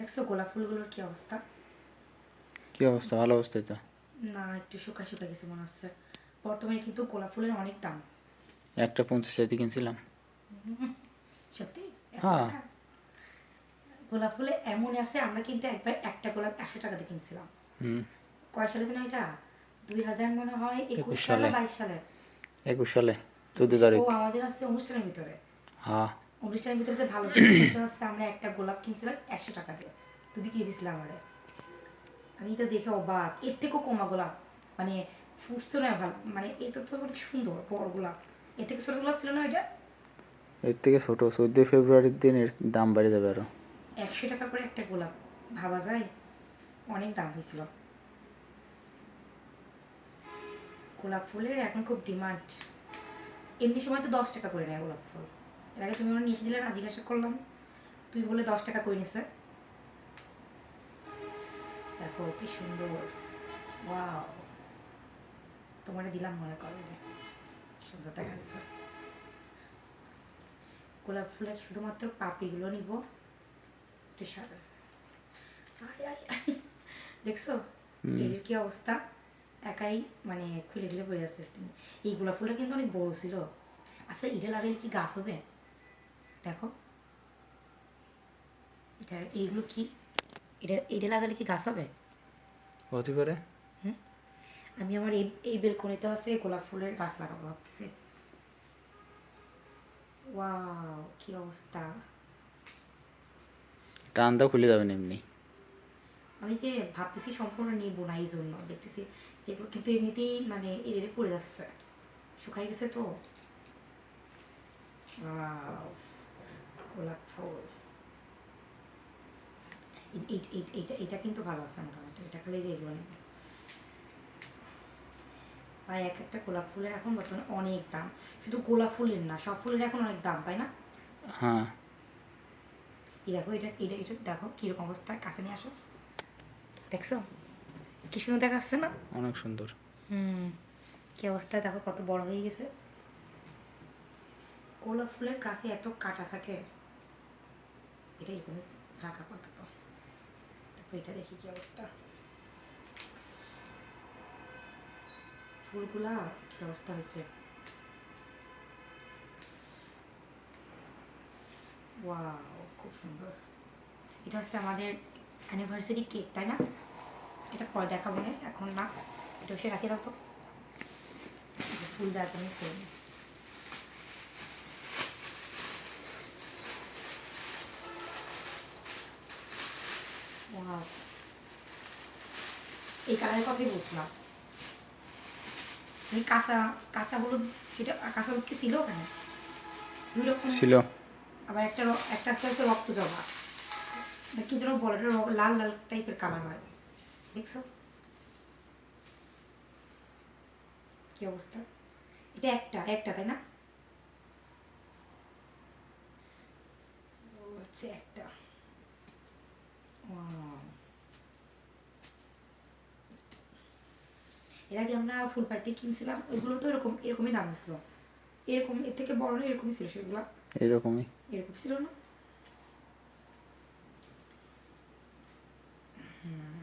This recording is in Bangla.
দেখছ গোলাপ ফুলগুলোর কি অবস্থা কি অবস্থা ভালো অবস্থায় তো না একটু শুকা শুকা গেছে মনে হচ্ছে বর্তমানে কিন্তু গোলাপ ফুলের অনেক দাম একটা পঞ্চাশ সাথে কিনছিলাম সত্যি হ্যাঁ। গোলাপ ফুলে এমন আছে আমরা কিন্তু একবার একটা গোলাপ একশো টাকাতে কিনছিলাম হুম কয় সালে যেন এটা দুই হাজার মনে হয় একুশ সালে। বাইশ সালে একুশ সালে চোদ্দ তারিখ ও আমাদের আসছে অনুষ্ঠানের ভিতরে হ্যাঁ অনুষ্ঠানের ভিতরে যে ভালো হচ্ছে আমরা একটা গোলাপ কিনছিলাম একশো টাকা দিয়ে। তুমি কি দিছিলাম আমারে? আমি তো দেখে অবাক। এর থেকেও কমা গোলাপ। মানে ফুটছে না ভালো। মানে এটা তো অনেক সুন্দর বড় গোলাপ। এর থেকে ছোট গোলাপ ছিল না এটা এর থেকে ছোটো। চোদ্দোই ফেব্রুয়ারির দিন এর দাম বেড়ে যাবে আরও। একশো টাকা করে একটা গোলাপ। ভাবা যায়? অনেক দাম হয়েছিল। গোলাপ ফুলের এখন খুব ডিমান্ড। এমনি সময় তো দশ টাকা করে নেয় গোলাপ ফুল। এর আগে তুমি ওরা নিয়ে এসে দিলে না জিজ্ঞাসা করলাম। তুমি বলে দশ টাকা করে নিছে? দেখো কি সুন্দর। ওয়াও। তোমার দিলাম মনে করো সুন্দর দেখা যাচ্ছে। গোলাপ ফুলের শুধুমাত্র পাপড়িগুলো নিব। একটু সাদা। আয় আয় আয়। দেখছ? এর কি অবস্থা? একাই মানে খুলে খুলে পড়ে আছে। এই গোলাপ ফুলটা কিন্তু অনেক বড় ছিল। আচ্ছা এটা লাগালে কি গাছ হবে? দেখো। এটা এইগুলো কি? এটা এটা লাগালে কি গাছ হবে? হতে পারে। আমি আমার এই এই বেলকনিতে আছে গোলাপ ফুলের গাছ লাগাবো ভাবতেছি। ওয়াও কি অবস্থা। টানটা খুলে যাবে না এমনি। আমি যে ভাবতেছি সম্পূর্ণ নিব না এই জন্য দেখতেছি যেগুলো কিন্তু এমনিতেই মানে এড়ে পড়ে যাচ্ছে। শুকাই গেছে তো। Wow, গোলাপ ফুল এই- এই- এই- এইটা এটা কিন্তু ভালো আছে মোটামুটি এটা খালি যে এগুলো নেব আর এক একটা গোলাপ ফুলের এখন বর্তমানে অনেক দাম। শুধু গোলাপ ফুলের না সব ফুলের এখন অনেক দাম তাই না? হ্যাঁ। এই দেখো এটা এটা এটা দেখো কীরকম অবস্থা। কাছে নিয়ে আসো। দেখছ? কি সুন্দর দেখাচ্ছে না? অনেক সুন্দর। হুম কি অবস্থায় দেখো কত বড় হয়ে গেছে। গোলাপ ফুলের কাছে এত কাটা থাকে। এটাই কোনো থাকা তারপর এটা দেখি কি অবস্থা। ফুলগুলা কি অবস্থা হয়েছে? ওয়াও, খুব সুন্দর। এটা হচ্ছে আমাদের অ্যানিভার্সারি কেক তাই না? এটা পরে দেখাবো না এখন না, এটা সে রাখি রাখো ফুল দেওয়া তুমি করে এই কালারের কথাই বলছিলাম। এই কাঁচা কাঁচা হলুদ সেটা কাঁচা হলুদ কি ছিল ওখানে? দুই রকম ছিল। আবার একটা একটা আস্তে রক্ত জবা কি যেন বলে লাল লাল টাইপের কালার হয়। দেখছ? কি অবস্থা? এটা একটা একটা তাই না? হচ্ছে একটা। এর আগে আমরা ফুল পাইতে কিনছিলাম ওগুলো তো এরকম এরকমই দাম ছিল এরকম এর থেকে বড় না এরকমই ছিল সেগুলো? এরকমই। এরকম ছিল না? হুম।